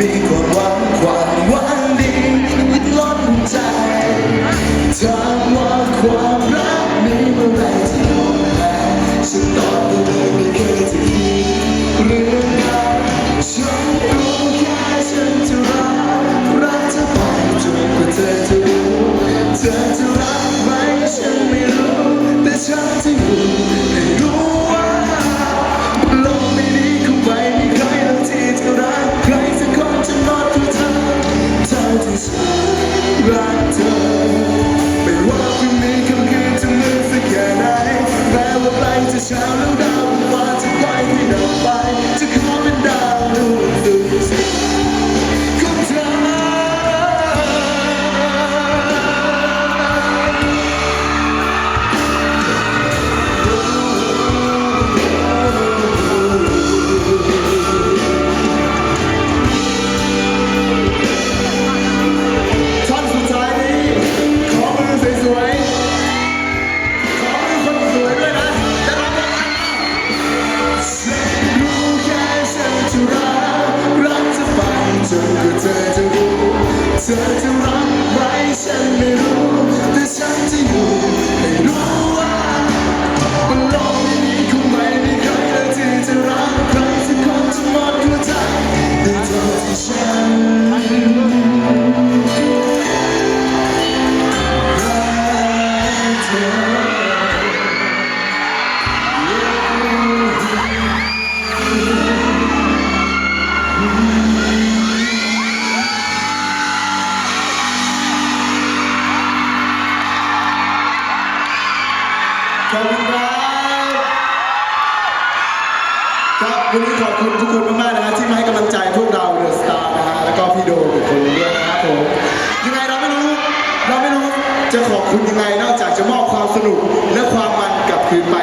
มีความหวังความหวังดีล้นใจถามว่าความ Shout out. ขอบคุณครับครับวันนี้ขอบคุณทุกคนมากๆนะฮะที่มาให้กำลังใจพวกเราเดอะสตาร์นะฮะแล้วก็พี่โดมอีกคนนึงด้วยนะครับผมยังไงเราไม่รู้เราไม่รู้จะขอบคุณยังไงนอกจากจะมอบความสนุกและความมันกับคืนไป